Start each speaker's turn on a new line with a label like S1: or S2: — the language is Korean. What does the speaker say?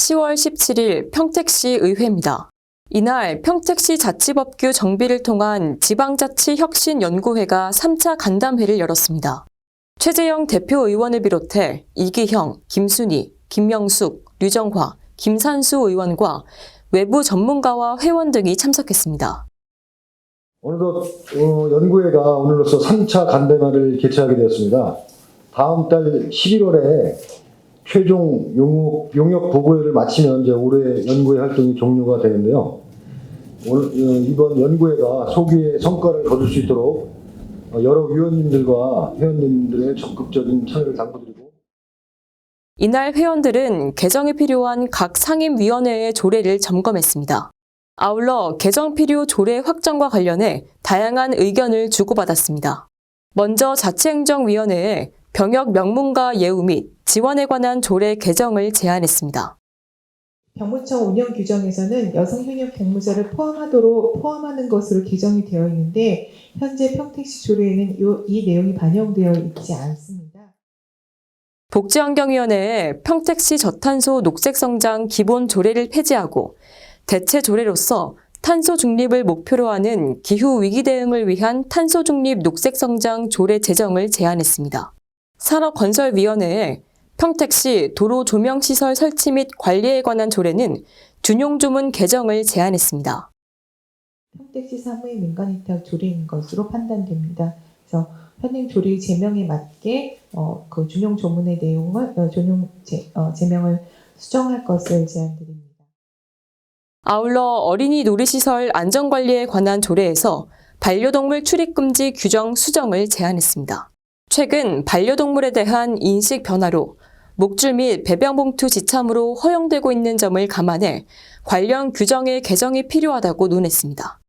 S1: 10월 17일 평택시 의회입니다. 이날 평택시 자치법규 정비를 통한 지방자치혁신연구회가 3차 간담회를 열었습니다. 최재형 대표 의원을 비롯해 이기형, 김순희, 김명숙, 류정화, 김산수 의원과 외부 전문가와 회원 등이 참석했습니다.
S2: 어느덧 어, 연구회가 오늘로써 3차 간담회를 개최하게 되었습니다. 다음 달 11월에 최종 용역, 용역 보고회를 마치면 이제 올해 연구회 활동이 종료가 되는데요. 오늘 어, 이번 연구회가 소기의 성과를 거둘 수 있도록 어, 여러 위원님들과 회원님들의 적극적인 참여를 당부드리고
S1: 이날 회원들은 개정이 필요한 각 상임위원회의 조례를 점검했습니다. 아울러 개정 필요 조례 확정과 관련해 다양한 의견을 주고받았습니다. 먼저 자치행정위원회에 병역 명문가 예우 및 지원에 관한 조례 개정을 제안했습니다.
S3: 병무청 운영 규정에서는 여성 현역 경무자를 포함하도록 포함하는 것으로 개정이 되어 있는데 현재 평택시 조례에는 요- 이 내용이 반영되어 있지 않습니다.
S1: 복지환경위원회에 평택시 저탄소 녹색성장 기본 조례를 폐지하고 대체 조례로서 탄소 중립을 목표로 하는 기후 위기 대응을 위한 탄소 중립 녹색 성장 조례 제정을 제안했습니다. 산업건설위원회에 평택시 도로 조명 시설 설치 및 관리에 관한 조례는 준용 조문 개정을 제안했습니다.
S3: 평택시 사무의 민간 위탁 조례인 것으로 판단됩니다. 그래서 현행 조례 제명에 맞게 어, 그 준용 조문의 내용을 어, 준용 제, 어, 제명을 수정할 것을 제안드립니다.
S1: 아울러 어린이 놀이시설 안전관리에 관한 조례에서 반려동물 출입금지 규정 수정을 제안했습니다. 최근 반려동물에 대한 인식 변화로 목줄 및 배변봉투 지참으로 허용되고 있는 점을 감안해 관련 규정의 개정이 필요하다고 논했습니다.